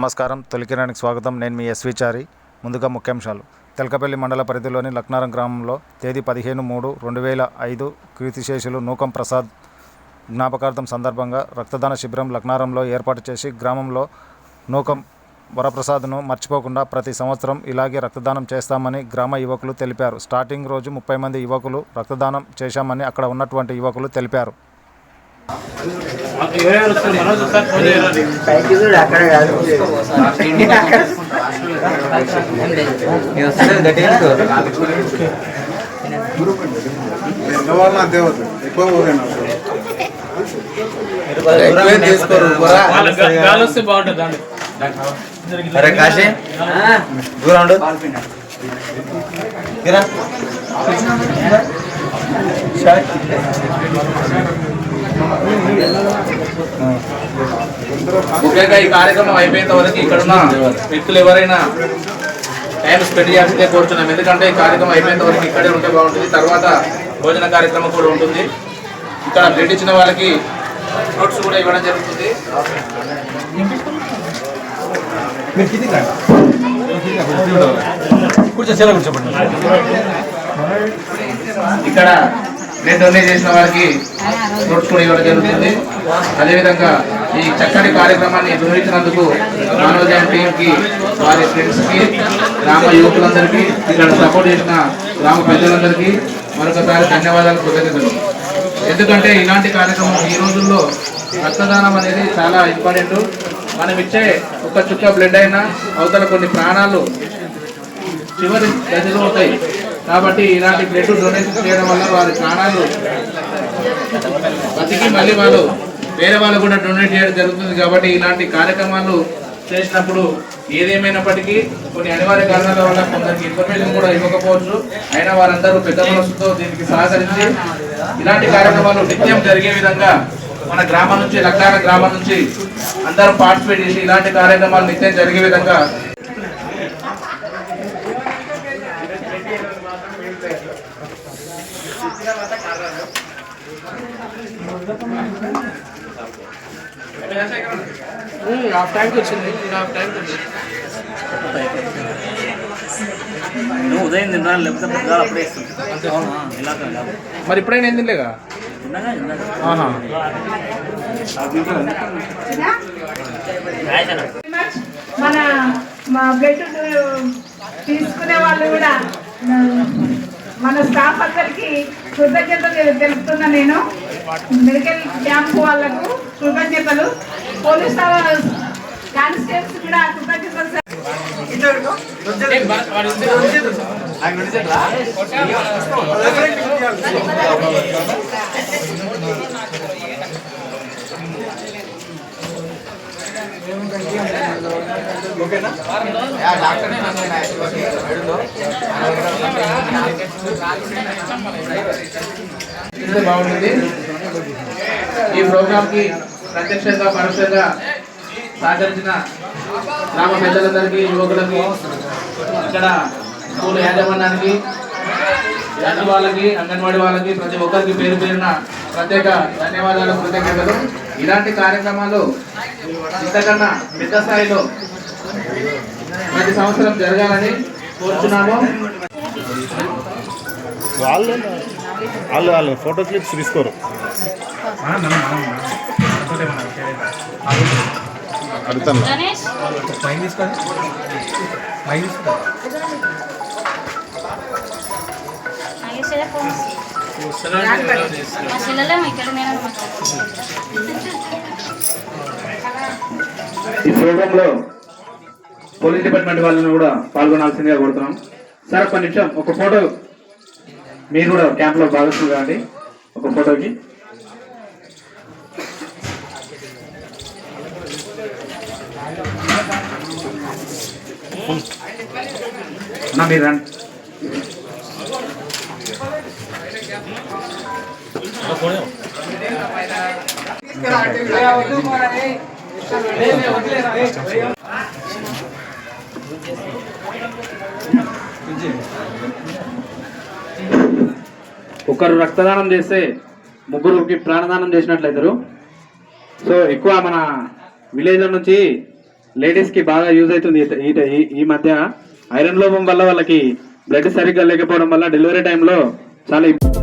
నమస్కారం. తొలికిరానికి స్వాగతం. నేను మీ ఎస్వి చారి. ముందుగా ముఖ్యాంశాలు. తెలకపల్లి మండల పరిధిలోని లక్నారం గ్రామంలో తేదీ పదిహేను మూడు రెండు వేల ఐదు కీర్తిశేషులు నూకం ప్రసాద్ జ్ఞాపకార్థం సందర్భంగా రక్తదాన శిబిరం లక్నారంలో ఏర్పాటు చేసి గ్రామంలో నూకం వరప్రసాద్ను మర్చిపోకుండా ప్రతి సంవత్సరం ఇలాగే రక్తదానం చేస్తామని గ్రామ యువకులు తెలిపారు. స్టార్టింగ్ రోజు ముప్పై మంది యువకులు రక్తదానం చేశామని అక్కడ ఉన్నటువంటి యువకులు తెలిపారు. పైకి చూడు అక్కడ కాదు అక్కడ ఎంతవరకు దేవత ఎక్కువ పోలేను తీసుకోరు గాలి వస్తే బాగుంటుంది అండి. అరే కాశీ. దూరం ఉండు. కిరా ముఖ్యంగా ఈ కార్యక్రమం అయిపోయేంత వరకు ఇక్కడ ఉన్న వ్యక్తులు ఎవరైనా టైం స్పెండ్ చేయాల్సిందే కోరుతున్నాం ఎందుకంటే ఈ కార్యక్రమం అయిపోయేంత వరకు ఇక్కడే ఉంటే బాగుంటుంది. తర్వాత భోజన కార్యక్రమం కూడా ఉంటుంది. ఇక్కడ బ్లడ్ ఇచ్చిన వాళ్ళకి నోట్స్ కూడా ఇవ్వడం జరుగుతుంది. ఇక్కడ నేను డొనేట్ చేసిన వారికి నోట్స్ కూడా ఇవ్వడం జరుగుతుంది. అదేవిధంగా ఈ చక్కటి కార్యక్రమాన్ని నిర్వహించినందుకు మానవజయం టీంకి వారి ఫ్రెండ్స్కి గ్రామ యువకులందరికీ ఇక్కడ సపోర్ట్ చేసిన గ్రామ పెద్దలందరికీ మరొకసారి ధన్యవాదాలు కృతజ్ఞతలు. ఎందుకంటే ఇలాంటి కార్యక్రమం ఈ రోజుల్లో రక్తదానం అనేది చాలా ఇంపార్టెంట్ మనం ఇచ్చే ఒక చుక్క బ్లడ్ అయినా అవతల కొన్ని ప్రాణాలు చివరి దశలో ఉంటాయి. కాబట్టి ఇలాంటి బ్లడ్ డొనేషన్ చేయడం వల్ల వారి ప్రాణాలు బతికి మళ్ళీ వాళ్ళు వేరే వాళ్ళు కూడా డొనేట్ చేయడం జరుగుతుంది కాబట్టి ఇలాంటి కార్యక్రమాలు చేసినప్పుడు ఏదేమైనప్పటికీ కొన్ని అనివార్య కారణాల వల్ల కొందరికి ఇన్ఫర్మేషన్ కూడా ఇవ్వకపోవచ్చు. అయినా వారందరూ పెద్ద మనసుతో దీనికి సహకరించి ఇలాంటి కార్యక్రమాలు నిత్యం జరిగే విధంగా మన గ్రామం నుంచి లగ్నాల గ్రామం నుంచి అందరూ పార్టిసిపేట్ చేసి ఇలాంటి కార్యక్రమాలు నిత్యం జరిగే విధంగా హాఫ్ టైంకి వచ్చింది. హాఫ్ వచ్చింది నువ్వు ఉదయం తిన్నాను లేకపోతే అప్పుడే ఇలాగ. మరి ఇప్పుడైనా ఏం తినలేగా. ఆహా. మన మా బ్లడ్ తీసుకునే వాళ్ళు కూడా మన స్టాఫ్ అందరికి కృతజ్ఞతలు తెలుపుతున్నా నేను. మెడికల్ క్యాంప్ వాళ్ళకు కృతజ్ఞతలు. పోలీస్ కానిస్టేబుల్స్ కూడా కృతజ్ఞతలు సార్. ఇది బాగుంటుంది ఈ ప్రోగ్రామ్కి ప్రత్యక్షంగా పరోక్షంగా సహకరించిన గ్రామ పెద్దలందరికీ యువకులకి ఇక్కడ స్కూల్ యాజమాన్యానికి యాజ వాళ్ళకి అంగన్వాడీ వాళ్ళకి ప్రతి ఒక్కరికి పేరు పేరున ప్రత్యేక ధన్యవాదాలు కృతజ్ఞతలు. ఇలాంటి కార్యక్రమాలు ఇంతకన్నా పెద్ద స్థాయిలో ప్రతి సంవత్సరం జరగాలని కోరుచున్నాము వాళ్ళు వాళ్ళు వాళ్ళు ఫోటో క్లిప్స్ తీసుకోరు. అడుగుతాను. నేను ఈ ప్రోగ్రామ్లో పోలీస్ డిపార్ట్మెంట్ వాళ్ళని కూడా పాల్గొనాల్సిందిగా కోరుతున్నాం. సార్ ఒక నిమిషం ఒక ఫోటో మీరు కూడా క్యాంప్లో భాగస్వామి కాండి ఒక ఫోటోకి. అన్నా మీరు రండి. ఒకరు రక్తదానం చేస్తే ముగ్గురుకి ప్రాణదానం చేసినట్లయితారు. సో ఎక్కువ మన విలేజ్ నుంచి లేడీస్కి బాగా యూజ్ అవుతుంది ఈ- ఈ- ఈ మధ్య. ఐరన్ లోపం వల్ల వాళ్ళకి బ్లడ్ సరిగ్గా లేకపోవడం వల్ల డెలివరీ టైంలో చాలా ఇబ్బంది.